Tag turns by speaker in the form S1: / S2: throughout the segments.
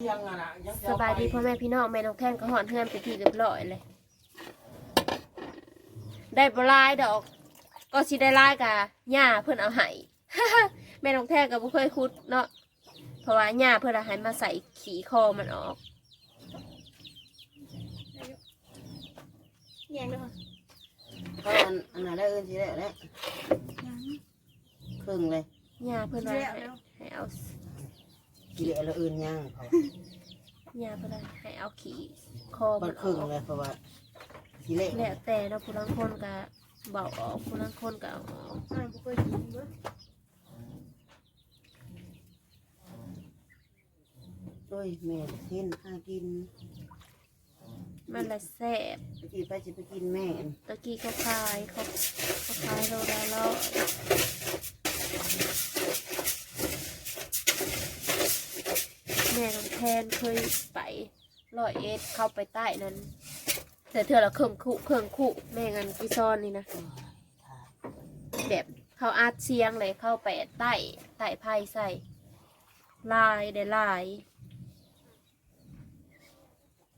S1: ยังอะนะยังจะ
S2: ส
S1: เอบา
S2: ยดี
S1: ไป
S2: พ่อแม่พี่น้องแม่น้องแท่นก็หอนเฮือนไปนที่เรียบร้อยเลย ได้บหลายดอก ก็สิได้หลายกะหญ้าเพิ่นเอาให้ แม่น้องแท่นก็บ่เคยคุดเนาะเพราะว่าหญ้าเพิ่นเอาให้มาใส่ขี่คอมันออกแยงเด้อ
S3: เขาอันอันนั้นได้เอิ้นสิได้แล้วครึ่งเลย
S2: หญ้าเพิ่นว่าให้ให้เอา
S3: สิได้แล้วเอิ้นย่างเขา
S2: หญ้าเพิ่นว่าให้เอาขี่คอ
S3: มั
S2: มันน
S3: ค
S2: อ
S3: รึ่ง
S2: อก
S3: เลยเพราะว่าสิเละ
S2: แล้วแต่เนาะผู้ลางคนก็เบาออกผู้ลางคนก็เอาออก
S4: อ่าบ่เคยกินเด้อ
S3: โอ้ยแม่เห็นข้ากิน
S2: มันละแซ่บ
S3: ไปกินไปสิไปกินแม่
S2: ตะกี้เขาขายเขาเขาขายโลละร้อย แทนเคยไปร้อยเอ็ดเข้าไปใต้นั้นแต่เธอละเครื่องคุเครื่องคุแม่งันกีซอนนี่นะแบบเขาอาดเชียงเลยเข้าไปใต้ใต้ไพ่ใส่ลายได้ลาย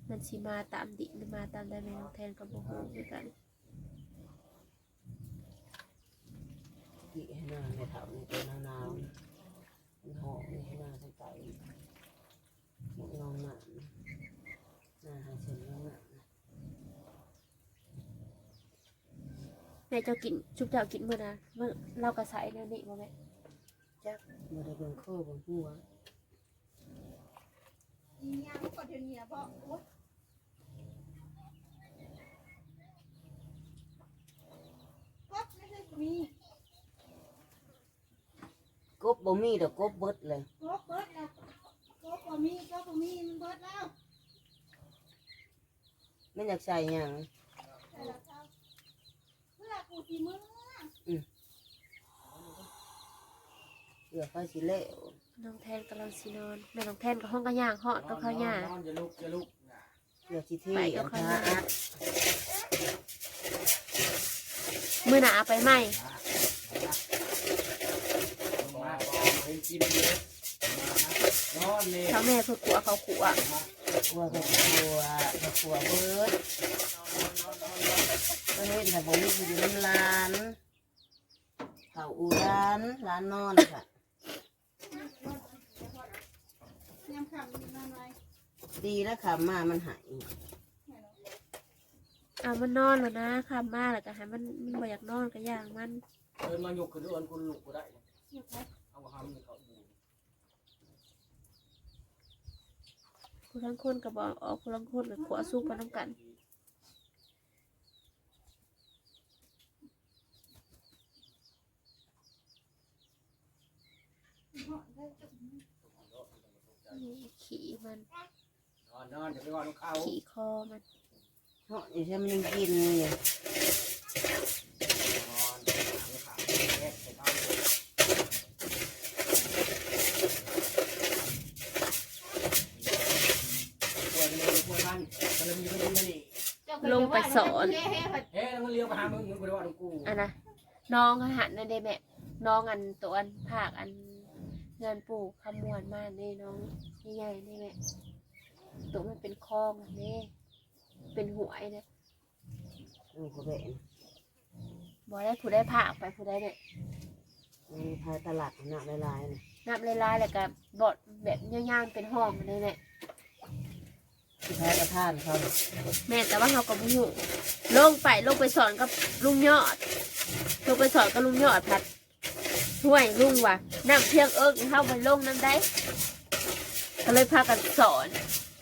S2: มันสิมาตามดิมาตามได้แม่น้องแทนกับโบฮูคือกัน
S3: กิให้หน้าในเถาในตัวนาวๆหอมนี่ให้หน้าใส่ไก่หมดง องหน้าหน้าให้เส้นงองหน้า
S2: แม่เจ้ากินชุบเจ้ากินมื้อนะมื้อเรากระใสแนวนี้บ่แม่
S3: จักบ่ได้เบิ่งข้อเบิ่งหัว
S4: อีหยังก็เดี๋ยวนี้บ่โอ๊ยก็ไม่ใช่มี
S3: กบบ่มีดอกกบเบิดเลย
S4: ก็เบิดแล้วก็ บ่มีก็บ่มีมันเบิดแล้ว
S3: ไม่อยากใส่หยัง
S4: แต่ละเจ้าเพื่อกูสิมื้อ
S3: เดี๋ยวเขาสิเละ
S2: น้องแทนกำลังสินอนแม่น้องแทนกับห้องกระย่างเหาะต้องเข้าย่าง
S1: นอนจะลุกจะลุก
S3: เดี๋ยวสิที่
S2: ไปกั
S3: อั
S2: บ
S3: น
S2: เขา
S3: ทาอัด
S2: มื้อหน้าเอาไปไหม
S1: มาเป็นกินเลยนอนนี่
S2: เช้าแม่เพื่อกัวเขาขัว
S3: กลัวกับกลัวกับกลัวเบิดก็เห็นแต่ผมอยู่น้ำร้านเขาอูร้านร้านนอนค่ะ
S4: ยามค่ำนี่มาหน่อย
S3: ดีแล้วค่ะมามันหาย
S2: เอามันนอนแล้วนะคำมาแล้วก็ให้มันมันบ่อยากนอนก็ย่างมัน
S1: เดินมาหยกขึ้นอ้วนคุณลุกก็ได้
S4: เดี๋ยวไป
S1: เอามาทำให้เขา
S2: ผู้ทั้งคนก็บอกออกผู้ทั้งคนกับขัวซุกไปน้ำกัน
S4: เหาะได้จุด
S2: นี่ขี่มัน
S1: นอนนอนจะไปว่าลูกเขา
S2: ขี่คอมัน
S3: เพราะอีใช่มันยังกินอยู่
S1: นอนลูกเขาแยกใส่เขาควรเลยควรมันก็เลยมีคนนี้
S2: ล งไปสอน
S1: เฮ้ยแล้วมันเลี้ยวไปหามึงมึงไปว่าลูกกู
S2: อันนะน้องอาหารนั่นเด้แม่น้องอันตัวอันภาคอันเงินปลูกคำมวนมานี่น้องนี่ไงนี่แม่ตัวมันเป็นคลองอันนี้เป็นหวยเนี่ย
S3: ลูกก็เป็น
S2: บอได้ผู้ได้ภาคไปผู้ได้เนี่ย
S3: มันพายตลาดหนักหลายๆนะ
S2: นับลายๆแล้วก็บดแบบย่างๆเป็นห้องอันนี้แม่
S3: ที่พายกระท่านเขา
S2: แม่แต่ว่าเขาก็บ่ฮู้ลงไปลงไปสอนกับลุงยอดลงไปสอนกับลุงยอดพัดห่วยลุงว่ะน้ำเพียงเอิกเข้าไปลงน้ำได้ก็เลยพากันสอน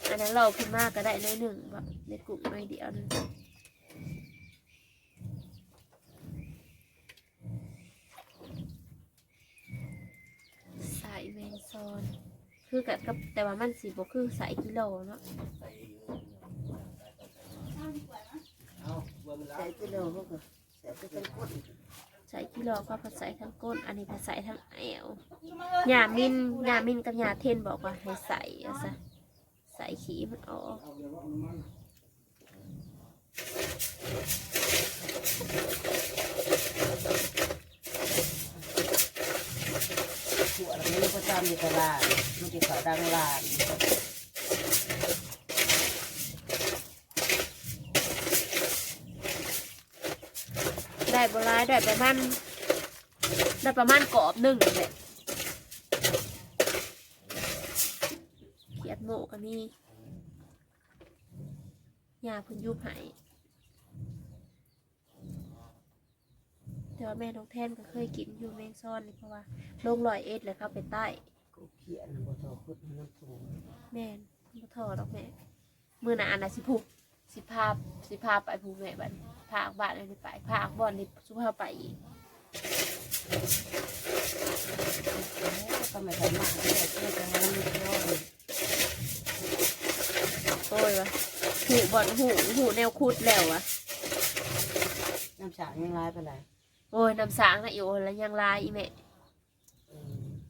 S2: อันนั้นเราขึ้นมากก็ได้น้อยหนึ่งแบบในกลุ่มน้อยเดียวนึงสายแมงซอน คือกับกับแต่ว่ามันสีบคือสายกิโลเนาะ
S4: เอาดีกว่านะ
S1: เอาเบอร์มันแล้
S3: ใส่
S1: ว
S3: กิโลเขาก็ใส่ไปเป็นก้น
S2: สายกิโลก็ภาษาทั้งก้น อันนี้ภาษาทั้งแอว
S4: จะมาเอิ้น
S2: ยามินยามินกับยาเทนบอกว่าให้ใส่อะซะใส่ขี้มันออกา
S1: ม
S3: อยู่ตลาดมักี่เขอดังลาน
S2: ได้บร้ายได้ประมาณได้ประมาณกรอบหนึ่งเลยเขียดโมกันนี่ยาพื้นยุบหาย แต่ว่าแม่น้องแท่นก็เคยกินอยู่แมงซ่อนนี่เพราะว่าลงรอยเอ็ดเลยเข้าไปใต้
S3: กูเขียนบ่ทอพุทธน้ำสูง
S2: แม่นบ่ทอดอกแม่มือหนาอันน่ะสิพุกสิพาสิพาไปภูแม่บัดนี้พาออกบ้านเลยนี่ไปพาออกบ่อนนี่สุภาพไปอีก
S3: ก็ไม่ทำมากเลยเพื่อจะให้มันร้อน
S2: โอ้ยวะหูบ่อนหูหูแนวคุดแล้ววะ
S3: น้ำสางยังร้ายไปไหน
S2: โอ้ยน้ำสางนะอีโอแล้วยังลายอีแม่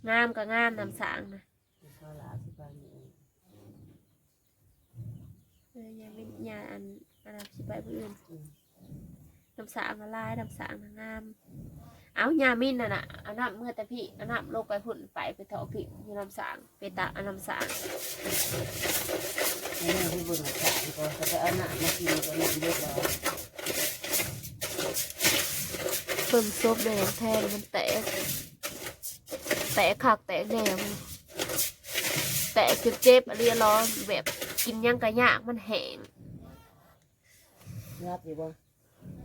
S2: งามก็งามน้ำสางนะ
S3: ข้าวหลาที่บ้านนี่
S2: เออยังไม่ยาอันอันนั้นสิไปผู้อื่นน้ำสางละลายน้ำสางนะงาม เอายามินน่ะน่ะอันนั้นเมื่อแต่พี่อันนั้นลงไปพุ่นไปไปเถาะพี่มีน้ำสางไปตากอันน้ำสาง
S3: นี่ที่บุญสางก็จะเอาหน้ามากินก็น้ำเยอะแล้ว
S2: เบิ่งซบแดงแทนมันแตก แตกคักแตกแหนมนแตกเจ็บๆอะไรร้อนแบบกินหยังกะยากมันแห้ง
S3: รับอยู่บ่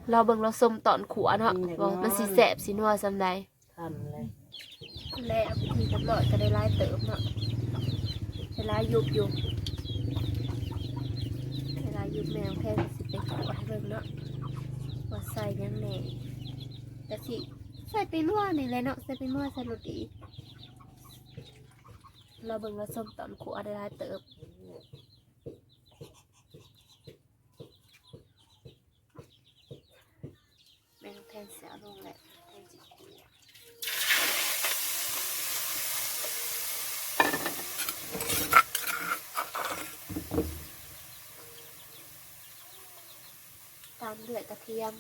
S2: เราเบิ่งเราส้มตอนขัวเนาะ
S3: อืมเด็ก
S2: บอก
S3: น้อย
S2: มันสีแสบสีนัวซำใด
S3: ทำเลย
S2: แล้วพิธีกำลอยก็ได้ไล่เติมเนาะได้ไล่ยุบยุบได้ไล่ยุบแมวแค่สิไปขอให้เบิ่งเนาะว่าใส่หยังแหน่ แต่สิใส่ไปนัวนี่แหละเนาะใส่ไปนัวใส่รสดีเราเบิ่งเราส้มตอนขัวได้เติมแม่งแทนเสียลงแหละแทนจิขัวตามด้วยกระเทียม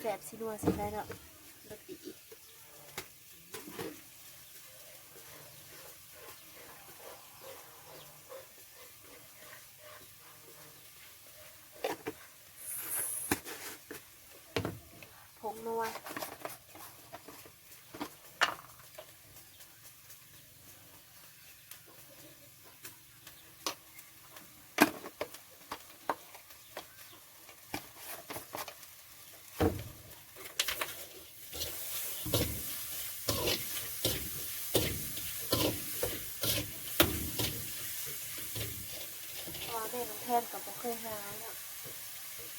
S2: แสบสิ นัวสิได้เนาะรสดีผงนัว เพราะว่าแม่น้องแทนกับบ่ เคยหาเนาะ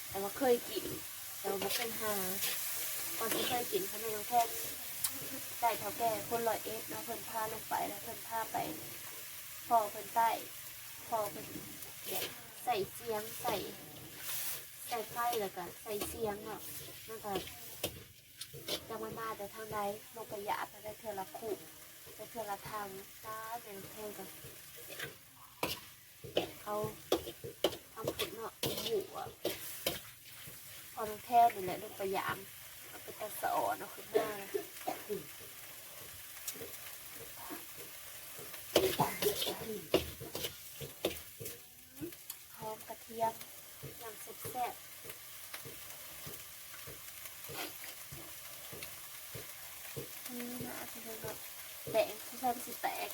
S2: แต่ว่าเคยกินแต่ว่าบ่เคยหาตอนที่เคยกินเขาแม่น้องแทนได้เท่าแก่คนร้อยเอ็ดเนาะเพิ่นพาลงไปแล้วเพิ่นพาไปพอเพิ่นใต้พอเพิ่นแบบใส่เสียงใส่ใส่ไฟแล้วก็ใส่เสียงเนาะนั่นก็จังมันมาแต่ทางใดลงไปหยาบได้เทือละคู่ได้เทือละทางตาแม่น้องแทนเขา นาะหมูอะพอน้องแท้นี่แหละลูกพยายามเอาไปตัดสะอ่อนเอาขึ้นมาหอมกระเทียมยำแซ่บนี่นะจะเป็นแบบแตกที่ใช่สิแตก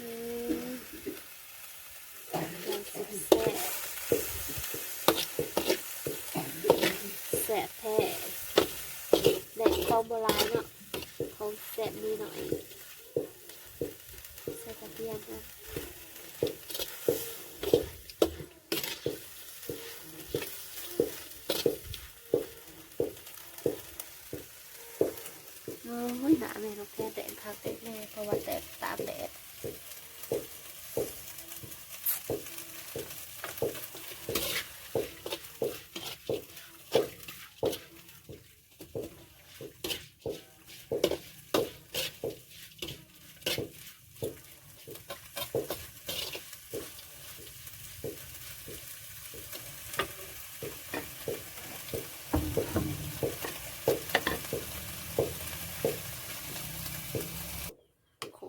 S2: อืมยังสิแซ่บแซ่บแท้ และของโบราณเนาะของแสบมีหน่อยใส่กระเทียมนะโอ้ยหนาแม่นกแค่แดงคักแดงแน่เพราะว่าแดดตามแดด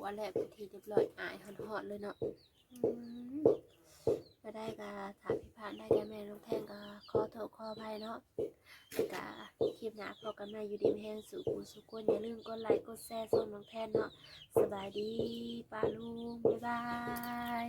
S2: บเป็นทีเรียบร้อยอายหอนๆเลยเนาะอืมก็ได้ก็ถามพี่พานได้แกแม่น้องแท่งก็ขอโทษขออภัยเนาะแล้วก็คลิปหน้าพอกันใหม่อยู่ดีมีแห้งสู่กูสุกวนอย่าลืมกดไลค์กดแชร์ส่งน้องแท่นเนาะสบายดีป้าลุงบ๊ายบาย